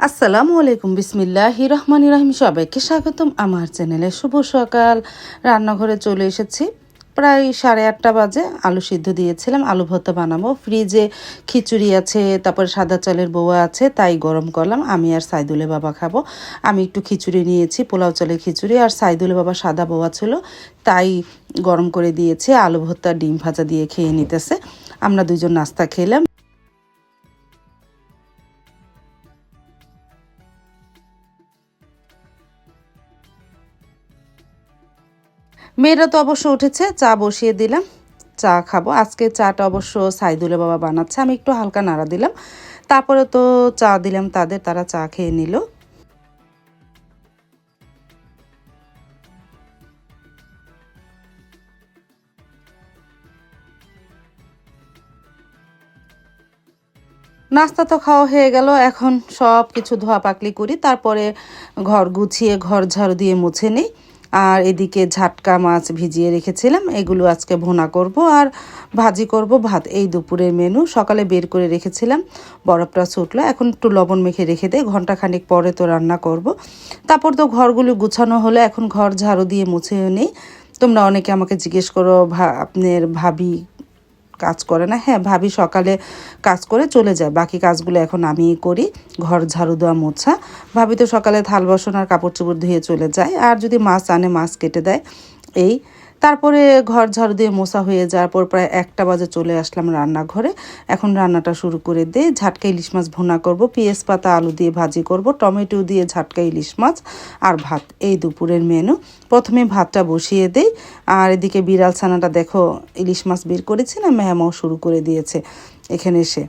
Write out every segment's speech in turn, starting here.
আসসালামু আলাইকুম, বিসমিল্লাহি রহমান রহিম। সবাইকে স্বাগতম আমার চ্যানেলে। শুভ সকাল। রান্নাঘরে চলে এসেছি। প্রায় সাড়ে আটটা বাজে। আলু সিদ্ধ দিয়েছিলাম। আলু ভর্তা বানাবো। ফ্রিজে খিচুড়ি আছে, তারপরে সাদা চালের বউয়া আছে, তাই গরম করলাম। আমি আর সাইদুলে বাবা খাব। আমি একটু খিচুড়ি নিয়েছি, পোলাও চালের খিচুড়ি আর সাইদুলে বাবা সাদা বউয়া ছিল তাই গরম করে দিয়েছে। আলু ভর্তা, ডিম ভাজা দিয়ে খেয়ে নিতেছে। আমরা দুজন নাস্তা খেলাম। মেয়েরা তো অবশ্য উঠেছে, চা বসিয়ে দিলাম। চা খাব। আজকে চাটা অবশ্য সাইদুলে বাবা বানাচ্ছে, আমি একটু হালকা নাড়া দিলাম। তারপরে তো চা দিলাম তাদের, তারা চা খেয়ে নিল। নাস্তা তো খাওয়া হয়ে গেল, এখন সব কিছু ধোয়া পাকলি করি, তারপরে ঘর গুছিয়ে, ঘর ঝাড়ু দিয়ে মুছে নিই। আর এদিকে ঝাটকা মাছ ভিজিয়ে রেখেছিলাম। এগুলো আজকে ভোনা করব আর ভাজি করব ভাত। এই দুপুরের মেনু সকালে বের করে রেখেছিলাম। বরফটা ছুটলো এখন একটু লবণ মেখে রেখে দেয় ঘণ্টা খানিক পরে তো রান্না করব। তারপর তো ঘরগুলো গুছানো হলে। এখন ঘর ঝাড়ু দিয়ে মুছেও নেই। তোমরা অনেকে আমাকে জিজ্ঞেস করো, ভা আপনার ভাবি কাজ করে না। হ্যাঁ ভাবি সকালে কাজ করে চলে যায়। বাকি কাজগুলো এখন আমিই করি। ঘর ঝাড়ু দেওয়া, মোছা। ভাবি তো সকালে থাল বাসন আর কাপড় চোপড় ধুয়ে চলে যায়। আর যদি মাছ আনে মাছ কেটে দেয়। এই তারপরে ঘর ঝাড়ু দিয়ে মোছা হয়ে যাওয়ার পর প্রায় একটা বাজে চলে আসলাম রান্নাঘরে। এখন রান্নাটা শুরু করে দিয়ে ঝাটকা ইলিশ মাছ ভুনা করব, পেঁয়াজ পাতা, আলু দিয়ে ভাজি করব, টমেটো দিয়ে ঝাটকা ইলিশ মাছ আর ভাত। এই দুপুরের মেনু। প্রথমে ভাতটা বসিয়ে দেই। আর এদিকে বিড়াল ছানাটা দেখো, ইলিশ মাছ বের করেছি না ম্যামাও শুরু করে দিয়েছে। এখানে এসে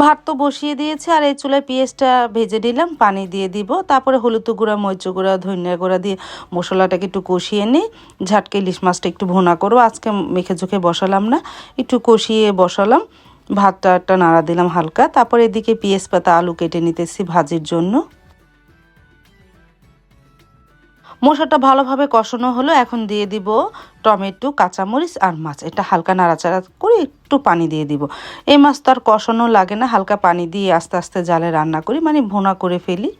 ভাত তো বসিয়ে দিয়েছি, আর এই চুলায় পেঁয়াজটা ভেজে নিলাম, পানি দিয়ে দিব। তারপরে হলুদ গুঁড়া, মরিচ গুঁড়া, ধনিয়া গুঁড়া দিয়ে মশলাটাকে একটু কষিয়ে নিই। ঝাটকে ইলিশ মাছটা একটু ভোনা করব, আজকে মেখে চোখে বসালাম না, একটু কষিয়ে বসালাম। ভাতটা একটা নাড়া দিলাম হালকা, তারপর এদিকে পেঁয়াজ পাতা আলু কেটে নিতেছি ভাজির জন্য। মশলাটা ভালোভাবে কষানো হলো, এখন দিয়ে দিব টমেটো, কাঁচামরিচ আর মাছ। এটা হালকা নাড়াচাড়া করে একটু পানি দিয়ে দিব। এই মাছ তো আর কষানো লাগে না, হালকা পানি দিয়ে আস্তে আস্তে জালে রান্না করি মানে ভোনা করে ফেলি।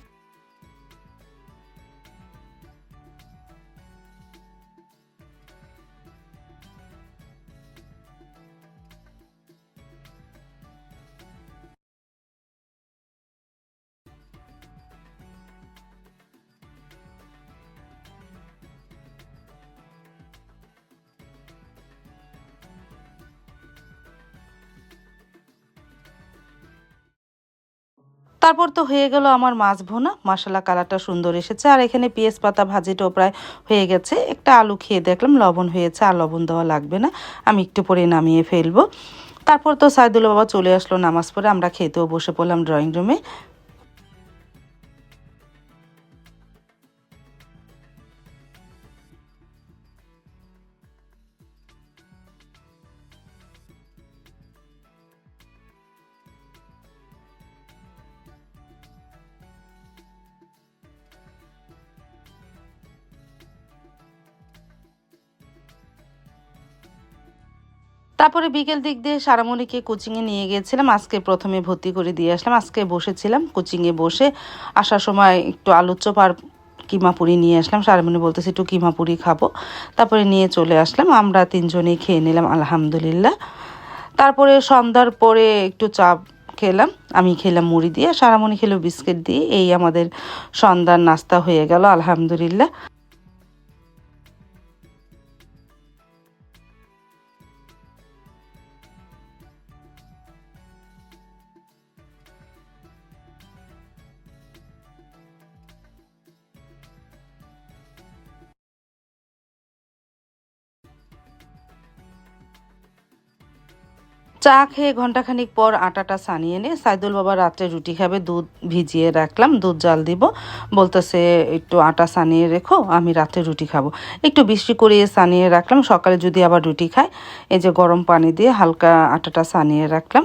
তারপর তো হয়ে গেল আমার মাছ ভোনা। মশলা কালারটা সুন্দর এসেছে। আর এখানে পেঁয়াজ পাতা ভাজিটাও প্রায় হয়ে গেছে। একটা আলু খেয়ে দেখলাম, লবণ হয়েছে। আর লবণ দেওয়া লাগবে না। আমি একটু পরে নামিয়ে ফেলব। তারপর তো সাইদুল বাবা চলে আসলো নামাজ পড়ে। আমরা খেতেও বসে পড়লাম ড্রয়িং রুমে তারপরে বিকেল দিক দিয়ে সারামণিকে কোচিংয়ে নিয়ে গিয়েছিলাম। আজকে প্রথমে ভর্তি করে দিয়ে আসলাম। আজকে বসেছিলাম কোচিংয়ে বসে। আসার সময় একটু আলুর চপ আর কিমাপুরি নিয়ে আসলাম। সারামণি বলতেছে, একটু কিমাপুরি খাব। তারপরে নিয়ে চলে আসলাম। আমরা তিনজনেই খেয়ে নিলাম, আলহামদুলিল্লাহ। তারপরে সন্ধ্যার পরে একটু চা খেলাম। আমি খেলাম মুড়ি দিয়ে, সারামণি খেলো বিস্কিট দিয়ে। এই আমাদের সন্ধ্যার নাস্তা হয়ে গেল, আলহামদুলিল্লাহ। চা খেয়ে ঘন্টাখানিক পর আটাটা সানিয়ে নিয়ে সাইদুল বাবা রাত্রে রুটি খাবে, দুধ ভিজিয়ে রাখলাম, দুধ জাল দিব। বলতেছে, একটু আটা সানিয়ে রেখো, আমি রাত্রে রুটি খাব। একটু বৃষ্টি করিয়ে সানিয়ে রাখলাম, সকালে যদি আবার রুটি খাই এই যে গরম পানি দিয়ে হালকা আটাটা সানিয়ে রাখলাম।